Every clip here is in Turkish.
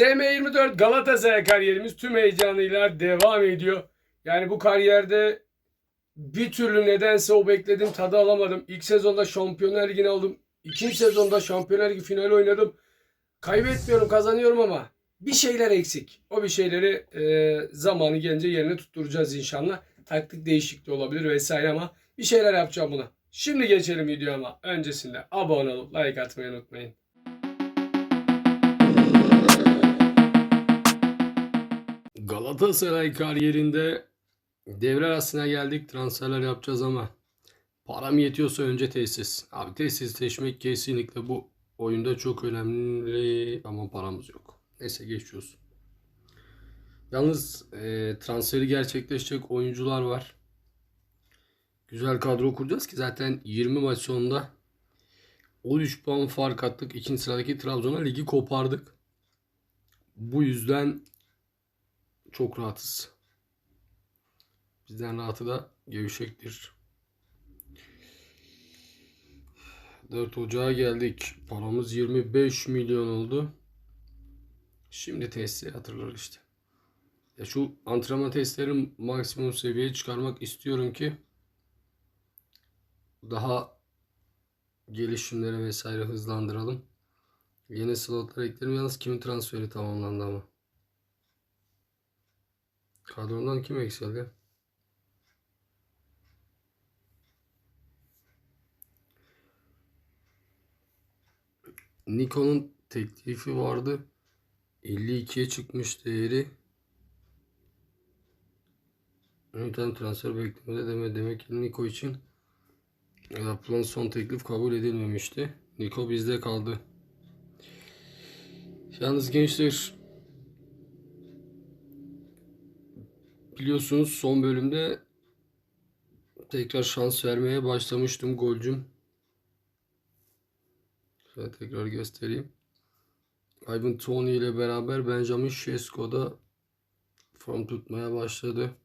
SM24 Galatasaray kariyerimiz tüm heyecanıyla devam ediyor. Yani bu kariyerde bir türlü nedense o beklediğim tadı alamadım. İlk sezonda Şampiyonlar Ligi'ni aldım. İkinci sezonda Şampiyonlar Ligi finali oynadım. Kaybetmiyorum, kazanıyorum ama bir şeyler eksik. O bir şeyleri e, zamanı gelince yerine tutturacağız inşallah. Taktik değişikliği olabilir vesaire ama bir şeyler yapacağım buna. Şimdi geçelim videoya ama öncesinde abone olup like atmayı unutmayın. Galatasaray kariyerinde devre arasına geldik. Transferler yapacağız ama param yetiyorsa önce tesis. Abi tesis seçmek kesinlikle bu oyunda çok önemli ama paramız yok. Neyse geçiyoruz. Yalnız e, transferi gerçekleşecek oyuncular var. Güzel kadro kuracağız ki zaten 20 maç sonunda 13 puan fark attık. İkinci sıradaki Trabzon'a ligi kopardık. Bu yüzden çok rahatız. Bizden rahatı da gevşektir. 4 Ocağa geldik. Paramız 25 milyon oldu. Şimdi testi hatırlar işte. Ya şu antrenman testlerin maksimum seviyeye çıkarmak istiyorum ki daha gelişimleri vesaire hızlandıralım. Yeni slotlar eklerim. Yalnız kimin transferi tamamlandı ama. Kadrodan kim eksildi? Nikon'un teklifi vardı. 52'ye çıkmış değeri. Bir transfer beklemede deme demek ki Niko için yapılan son teklif kabul edilmemişti. Niko bizde kaldı. Yalnız gençler biliyorsunuz son bölümde tekrar şans vermeye başlamıştım golcüm. Şöyle tekrar göstereyim. Ivan Tony ile beraber Benjamin Şesko da form tutmaya başladı.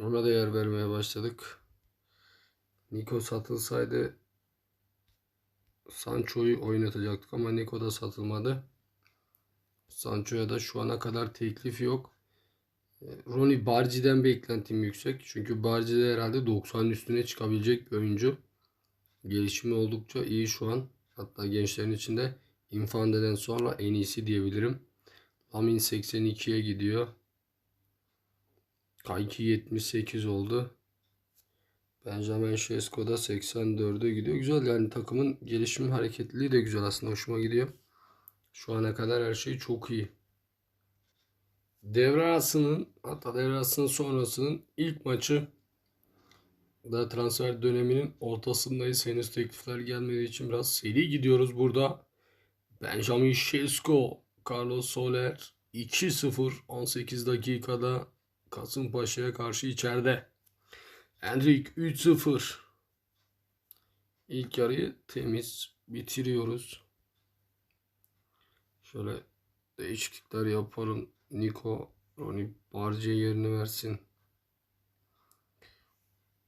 Ona da yer vermeye başladık. Nico satılsaydı Sancho'yu oynatacaktık ama Nico da satılmadı. Sancho'ya da şu ana kadar teklif yok. Ronnie Barci'den beklentim yüksek. Çünkü Barci de herhalde 90 üstüne çıkabilecek bir oyuncu. Gelişimi oldukça iyi şu an. Hatta gençlerin içinde Infande'den sonra en iyisi diyebilirim. Lamin 82'ye gidiyor. Kayki 78 oldu. Benjamin Şesko da 84'e gidiyor. Güzel yani takımın gelişim hareketliliği de güzel aslında. Hoşuma gidiyor. Şu ana kadar her şey çok iyi. Devre hatta devre sonrasının ilk maçı da transfer döneminin ortasındayız. Henüz teklifler gelmediği için biraz seri gidiyoruz burada. Benjamin Şesko, Carlos Soler 2-0 18 dakikada Kasımpaşa'ya karşı içeride. Enrik 3-0. İlk yarıyı temiz bitiriyoruz. Şöyle değişiklikler yaparım. Niko Ronnie Barca yerini versin.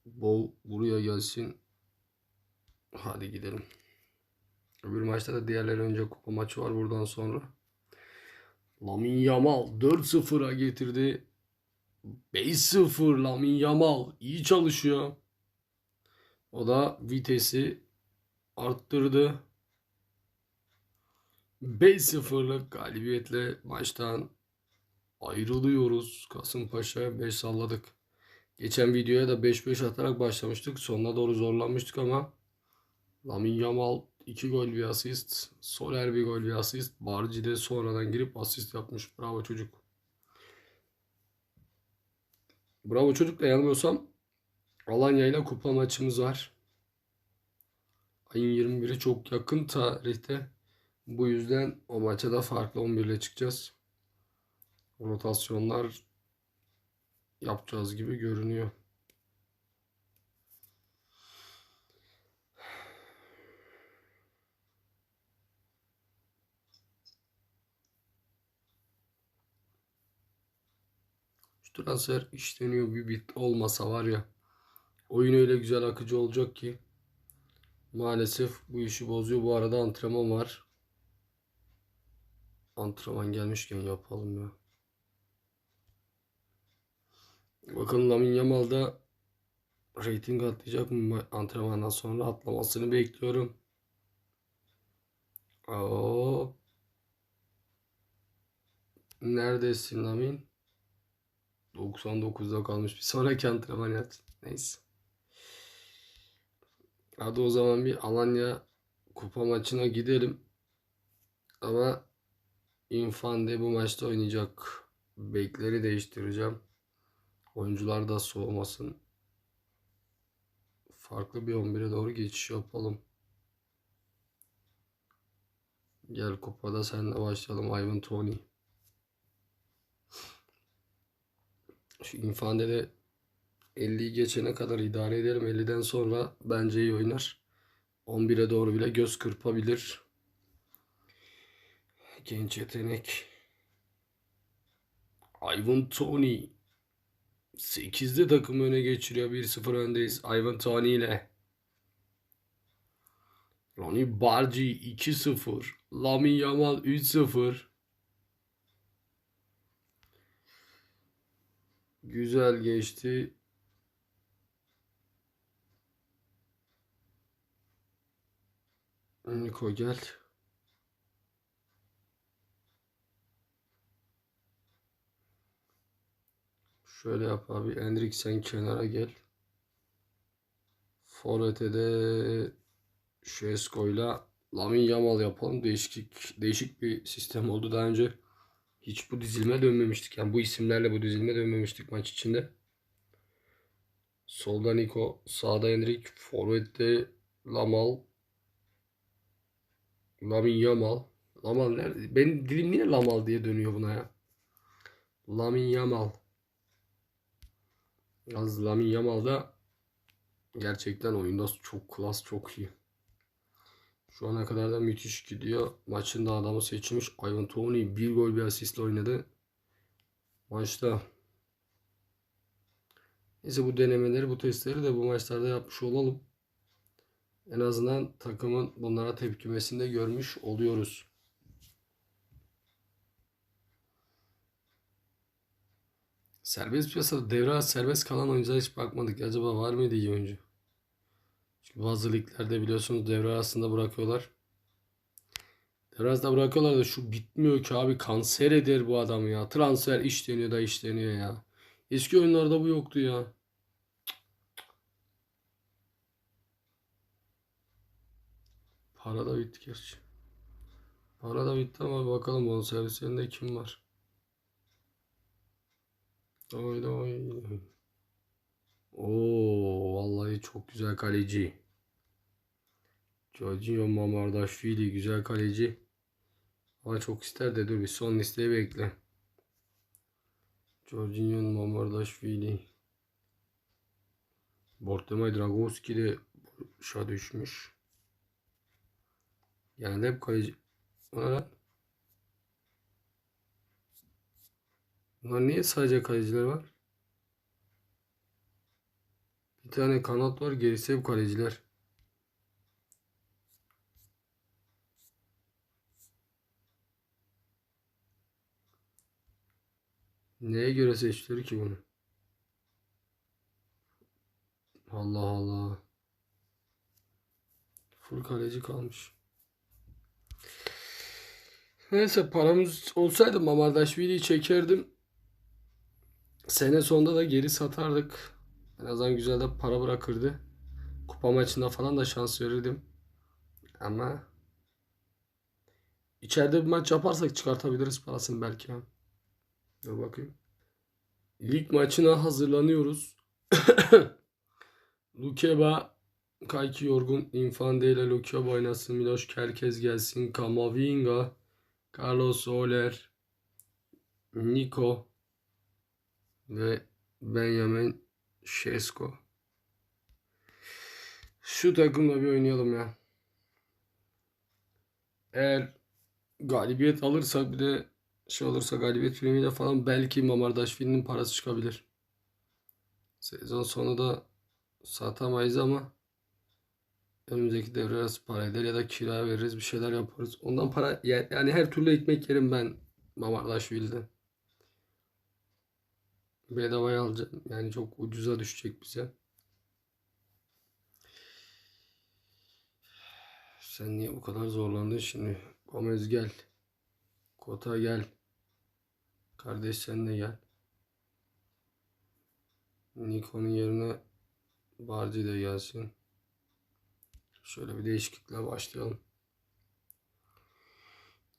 Bol buraya gelsin. Hadi gidelim. Öbür maçta da diğerleri önce kupa maçı var buradan sonra. Lamin Yamal 4-0'a getirdi. 5-0 Lamin Yamal iyi çalışıyor. O da vitesi arttırdı. 5-0'lık galibiyetle maçtan ayrılıyoruz. Kasımpaşa'ya 5 salladık. Geçen videoya da 5-5 atarak başlamıştık. Sonuna doğru zorlanmıştık ama Lamin Yamal 2 gol bir asist. Soler bir gol bir asist. Barci de sonradan girip asist yapmış. Bravo çocuk. Bravo çocuk da yanılmıyorsam Alanya ile kupa maçımız var. Ayın 21'i çok yakın tarihte. Bu yüzden o maça da farklı 11 ile çıkacağız. Rotasyonlar yapacağız gibi görünüyor. Şu transfer işleniyor bir bit olmasa var ya oyun öyle güzel akıcı olacak ki maalesef bu işi bozuyor. Bu arada antrenman var. antrenman gelmişken yapalım ya. Bakın Lamine Yamal da rating atlayacak mı antrenmandan sonra atlamasını bekliyorum. Oo. Neredesin Lamine? 99'da kalmış. Bir sonraki antrenman yat. Neyse. Hadi o zaman bir Alanya kupa maçına gidelim. Ama Infante bu maçta oynayacak. Bekleri değiştireceğim. Oyuncular da soğumasın. Farklı bir 11'e doğru geçiş yapalım. Gel kupada seninle başlayalım Ivan Tony. Şu Infante de 50'yi geçene kadar idare ederim. 50'den sonra bence iyi oynar. 11'e doğru bile göz kırpabilir. Genç yetenek. Ivan Tony. 8'de takım öne geçiriyor. 1-0 öndeyiz. Ivan Tony ile. Ronnie Bargi 2-0. Lamine Yamal 3-0. Güzel geçti. Niko gel. Şöyle yap abi. Endrik sen kenara gel. Forvet'e de Şesko'yla Lamine Yamal yapalım. Değişik değişik bir sistem oldu daha önce. Hiç bu dizilime dönmemiştik. Yani bu isimlerle bu dizilime dönmemiştik maç içinde. Solda Niko, sağda Endrik, Forvet'te Lamal, Lamine Yamal. Lamal nerede? Benim dilim niye Lamal diye dönüyor buna ya? Lamine Yamal. Yalnız Lamine Yamal da gerçekten oyunda çok klas, çok iyi. Şu ana kadar da müthiş gidiyor. Maçın da adamı seçilmiş. Ivan Toney bir gol bir asistle oynadı. Maçta. Neyse bu denemeleri, bu testleri de bu maçlarda yapmış olalım. En azından takımın bunlara tepkimesini de görmüş oluyoruz. Serbest piyasada devre serbest kalan oyunculara hiç bakmadık. Acaba var mıydı iyi oyuncu? Çünkü bazı liglerde biliyorsunuz devre arasında bırakıyorlar. Devre arasında bırakıyorlar da şu bitmiyor ki abi kanser eder bu adam ya. Transfer işleniyor da işleniyor ya. Eski oyunlarda bu yoktu ya. Para da bitti gerçi. Para da bitti ama bakalım bonservislerinde kim var? Oy da oy. Oo vallahi çok güzel kaleci. Jorginho Mamardashvili güzel kaleci. Ama çok ister de dur bir son listeyi bekle. Jorginho Mamardashvili. Bortemay Dragovski de boşa düşmüş. Yani hep kaleci. O ne lan? Bunlar niye sadece kaleciler var? Bir tane kanat var gerisi hep kaleciler. Neye göre seçtiler ki bunu? Allah Allah. Full kaleci kalmış. Neyse paramız olsaydı Mamardaşvili'yi çekerdim. Sene sonunda da geri satardık. En azından güzel de para bırakırdı. Kupa maçında falan da şans verirdim. Ama içeride bir maç yaparsak çıkartabiliriz parasını belki. Dur bakayım. Lig maçına hazırlanıyoruz. Lukeba Kayki Yorgun Infante ile Lukeba oynasın. Miloš Kerkez gelsin. Kamavinga Carlos Oler Nico ve Benjamin Şesko. Şu takımla bir oynayalım ya. Eğer galibiyet alırsak bir de şey olursa galibiyet primiyle falan belki Mamardaşvili'nin parası çıkabilir. Sezon sonu da satamayız ama Önümüzdeki devre arası para eder ya da kira veririz bir şeyler yaparız. Ondan para ya- yani her türlü ekmek yerim ben Mamardaşvili'den. Bedavaya alacağım. Yani çok ucuza düşecek bize. Sen niye bu kadar zorlandın şimdi? Gomez gel. Kota gel. Kardeş sen de gel. Nikon'un yerine Bardi de gelsin. Şöyle bir değişiklikle başlayalım.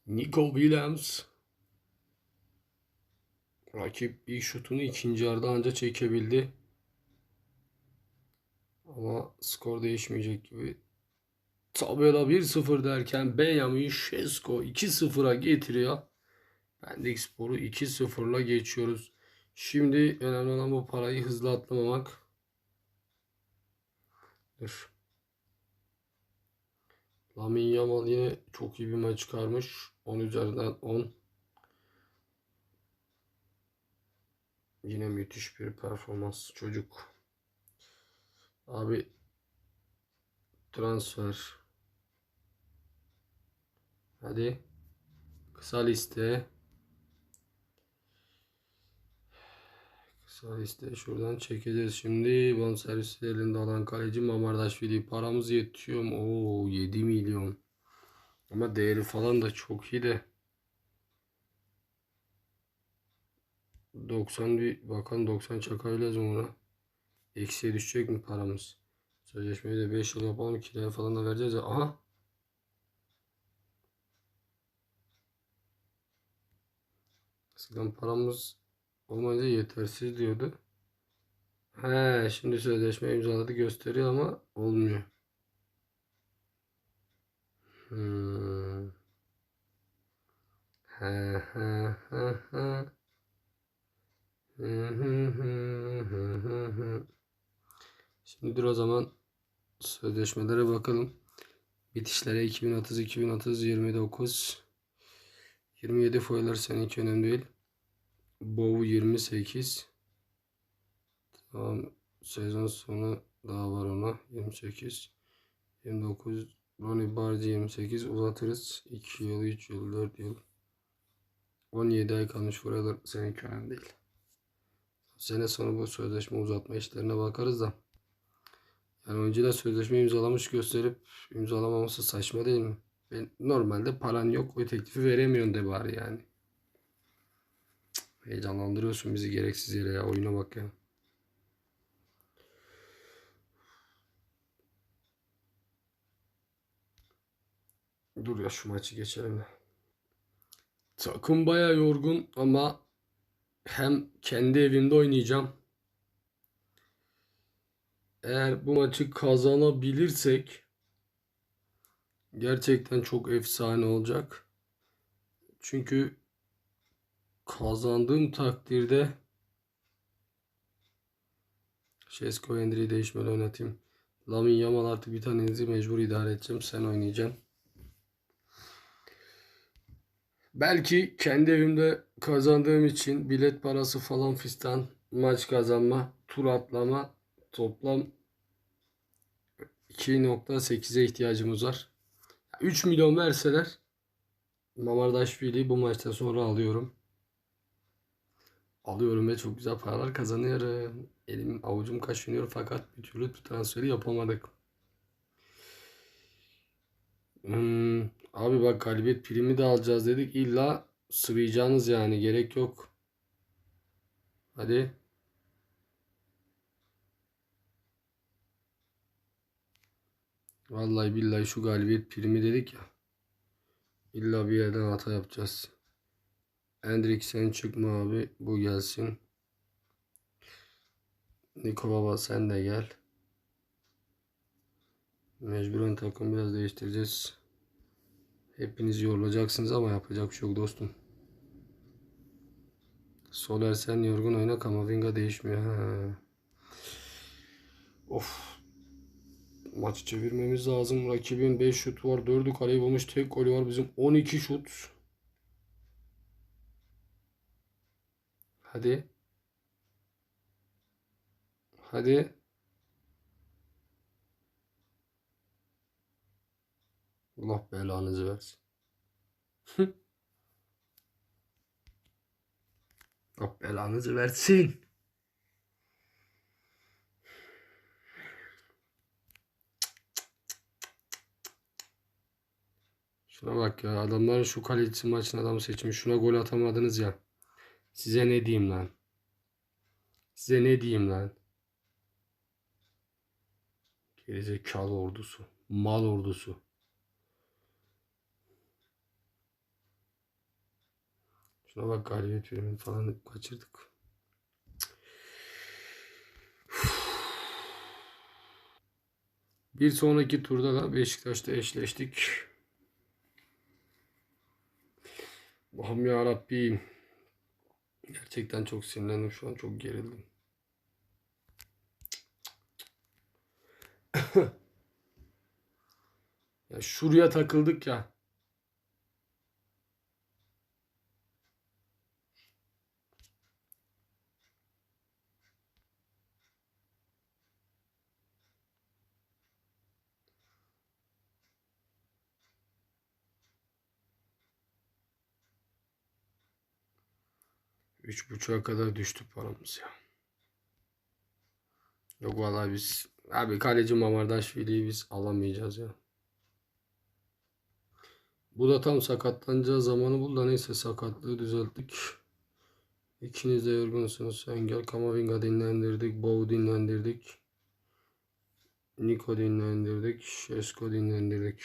Nico Williams. Rakip ilk şutunu ikinci yarıda anca çekebildi. Ama skor değişmeyecek gibi. Tabela 1-0 derken Benjamin Şesko 2-0'a getiriyor. Pendik Spor'u 2-0'la geçiyoruz. Şimdi önemli olan bu parayı hızlı atlamamak. Dur. Lamine Yamal yine çok iyi bir maç çıkarmış. 10 üzerinden 10. Yine müthiş bir performans çocuk. Abi transfer. Hadi. Kısa liste. Kısa liste şuradan çekeceğiz şimdi. Bonservisi elinde alan kaleci Mamardaşvili. Paramız yetiyor mu? Oo 7 milyon. Ama değeri falan da çok iyi de. 90 bir bakan 90 çakayla ona. Eksiye düşecek mi paramız? Sözleşmeyi de 5 yıl yapalım. Kiraya falan da vereceğiz. ya. Aha. Eskiden paramız olmayınca yetersiz diyordu. He, şimdi sözleşme imzaladı gösteriyor ama olmuyor. Hmm. He he he he. Şimdi dur o zaman sözleşmelere bakalım. Bitişlere 2030, 2030, 29, 27 foylar seninki önemli değil. Bow 28. Tamam. Sezon sonu daha var ona. 28. 29. Ronnie Bardi 28. Uzatırız. 2 yıl, 3 yıl, 4 yıl. 17 ay kalmış forever seninki önemli değil. Sene sonu bu sözleşme uzatma işlerine bakarız da. Yani oyuncular sözleşme imzalamış gösterip imzalamaması saçma değil mi? Ben normalde paran yok o teklifi veremiyorsun de bari yani. Heyecanlandırıyorsun bizi gereksiz yere ya oyuna bak ya. Dur ya şu maçı geçelim. de. Takım baya yorgun ama hem kendi evimde oynayacağım. Eğer bu maçı kazanabilirsek gerçekten çok efsane olacak. Çünkü kazandığım takdirde Şesko Endri'yi değişmeli oynatayım. Lamine Yamal artık bir tanenizi mecbur idare edeceğim. Sen oynayacaksın. Belki kendi evimde kazandığım için bilet parası falan fistan maç kazanma, tur atlama toplam 2.8'e ihtiyacımız var. 3 milyon verseler Mamardaşvili'yi bu maçtan sonra alıyorum. Alıyorum ve çok güzel paralar kazanıyorum. Elim avucum kaşınıyor fakat bir türlü transferi yapamadık. Hmm, abi bak galibiyet primi de alacağız dedik. İlla sıvayacağınız yani gerek yok. Hadi. Vallahi billahi şu galibiyet primi dedik ya. İlla bir yerden hata yapacağız. Endrik sen çıkma abi. Bu gelsin. Niko baba sen de gel. Mecburen takım biraz değiştireceğiz. Hepiniz yorulacaksınız ama yapacak bir şey yok dostum. Soler sen yorgun oyna Kamavinga değişmiyor. Ha. Of. Maçı çevirmemiz lazım. Rakibin 5 şut var. 4'ü kaleyi bulmuş. Tek golü var. Bizim 12 şut. Hadi. Hadi. Allah belanızı versin. Allah belanızı versin. Şuna bak ya adamlar şu kalecisi maçın adamı seçmiş. Şuna gol atamadınız ya. Size ne diyeyim lan? Size ne diyeyim lan? Gerizekalı ordusu. Mal ordusu. Şuna bak galibiyet verimini falan kaçırdık. Bir sonraki turda da Beşiktaş'ta eşleştik. Allah'ım ya Rabbim. Gerçekten çok sinirlendim şu an çok gerildim. ya şuraya takıldık ya. Üç buçuğa kadar düştü paramız ya. Yok vallahi biz abi kaleci Mamardaşvili'yi biz alamayacağız ya. Bu da tam sakatlanacağı zamanı buldu neyse sakatlığı düzelttik. İkiniz de yorgunsunuz. Sen gel Kamavinga dinlendirdik. Bow dinlendirdik. Niko dinlendirdik. Şesko dinlendirdik.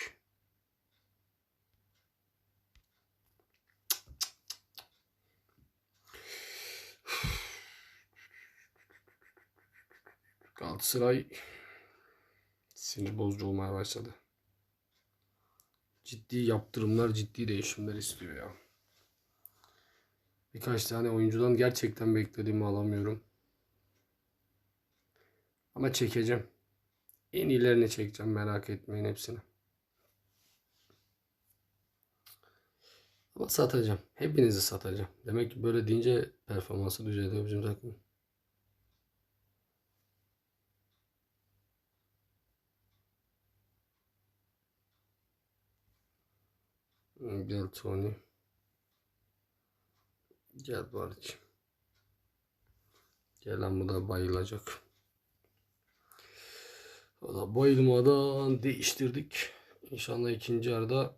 Galatasaray sinir bozucu olmaya başladı. Ciddi yaptırımlar, ciddi değişimler istiyor ya. Birkaç tane oyuncudan gerçekten beklediğimi alamıyorum. Ama çekeceğim. En iyilerini çekeceğim merak etmeyin hepsini. Ama satacağım. Hepinizi satacağım. Demek ki böyle deyince performansı düzeliyor bizim takım. Gel Tony. Gel Barış. Gelen bu da bayılacak. Da bayılmadan değiştirdik. İnşallah ikinci yarıda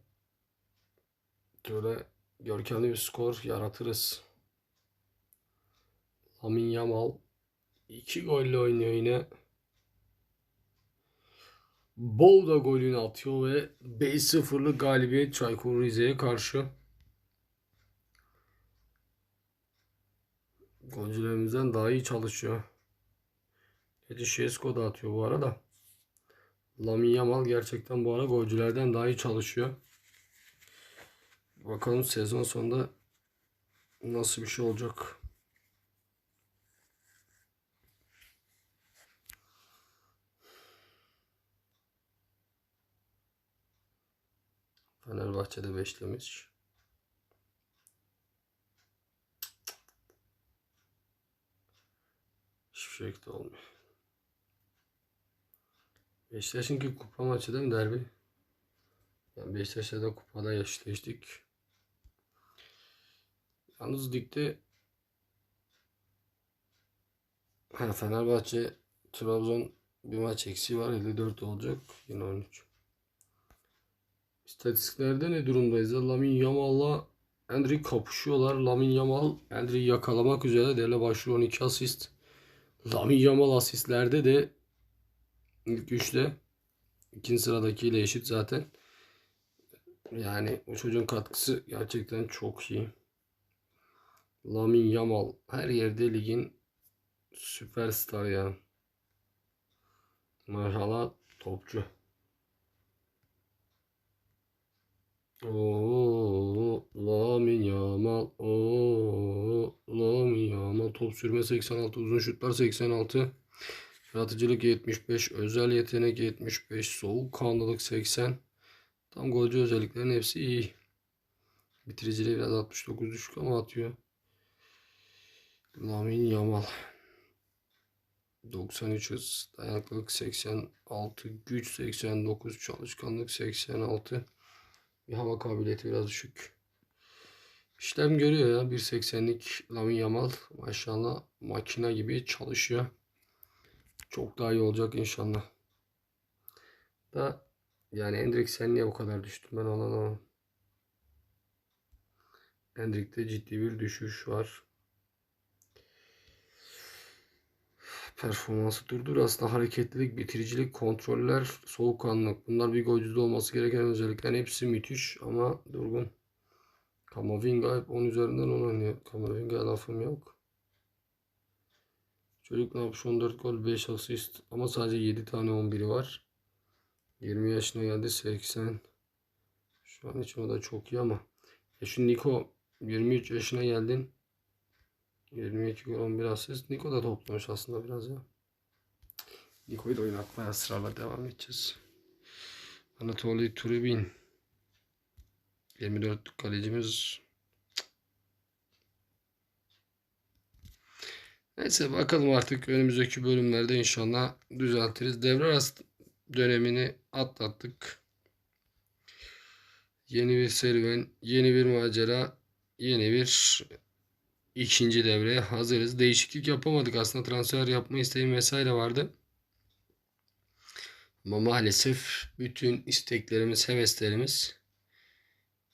şöyle görkemli bir skor yaratırız. Lamin Yamal iki golle oynuyor yine. Bow da golünü atıyor ve 5-0'lık galibiyet Çaykur Rize'ye karşı. Golcülerimizden daha iyi çalışıyor. Edi Şesko da atıyor bu arada. Lamin Yamal gerçekten bu ara golcülerden daha iyi çalışıyor. Bakalım sezon sonunda nasıl bir şey olacak. Fenerbahçe'de beşlemiş. Hiçbir şey de olmuyor. Beşiktaş'ınki kupa maçı değil mi derbi? Yani Beşiktaş'la da kupada eşleştik. Yalnız ligde ha, Fenerbahçe Trabzon bir maç eksiği var 54 olacak yine 13. İstatistiklerde ne durumdayız? Lamin Yamal'la Endrick kapışıyorlar. Lamin Yamal Endrick'i yakalamak üzere derle başlıyor 12 asist. Lamin Yamal asistlerde de ilk üçte ikinci sıradakiyle eşit zaten. Yani o çocuğun katkısı gerçekten çok iyi. Lamin Yamal her yerde ligin süperstar ya. Maşallah topçu. Oo, Yamal. Oo, Yamal. Top sürme 86, uzun şutlar 86. Yaratıcılık 75, özel yetenek 75, soğukkanlılık 80. Tam golcü özelliklerin hepsi iyi. Bitiriciliği biraz 69 düşük ama atıyor. Lamin Yamal. 93 hız, dayanıklılık 86, güç 89, çalışkanlık 86. Bir hava kabiliyeti biraz düşük. İşlem görüyor ya. 1.80'lik Lamine Yamal maşallah makina gibi çalışıyor. Çok daha iyi olacak inşallah. Da yani Endrick sen niye bu kadar düştün ben onu anlamadım. Endrick'te ciddi bir düşüş var. Performansı durdur. Aslında hareketlilik, bitiricilik, kontroller, soğukkanlılık. Bunlar bir golcüde olması gereken özelliklerin hepsi müthiş ama durgun. Kamavinga hep 10 üzerinden 10 oynuyor. Kamavinga lafım yok. Çocuk ne yapmış? 14 gol 5 asist ama sadece 7 tane 11'i var. 20 yaşına geldi 80. Şu an için o da çok iyi ama. Ya şu Niko 23 yaşına geldin. 22 gol 11 asist. Niko da toplamış aslında biraz ya. Niko'yu da oynatmaya ısrarla devam edeceğiz. Anatoly Trubin. 24 kalecimiz. Neyse bakalım artık önümüzdeki bölümlerde inşallah düzeltiriz. Devre arası dönemini atlattık. Yeni bir serüven, yeni bir macera, yeni bir ikinci devreye hazırız. Değişiklik yapamadık aslında transfer yapma isteğim vesaire vardı. Ama maalesef bütün isteklerimiz, heveslerimiz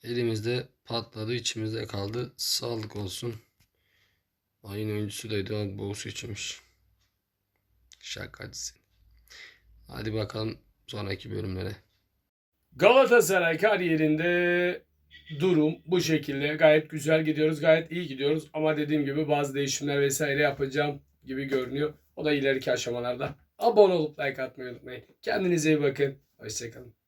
elimizde patladı, içimizde kaldı. Sağlık olsun. Ayın oyuncusu da Eduard Boğuz içmiş. Şakacısın. Hadi bakalım sonraki bölümlere. Galatasaray kariyerinde durum bu şekilde. Gayet güzel gidiyoruz. Gayet iyi gidiyoruz. Ama dediğim gibi bazı değişimler vesaire yapacağım gibi görünüyor. O da ileriki aşamalarda. Abone olup like atmayı unutmayın. Kendinize iyi bakın. Hoşçakalın.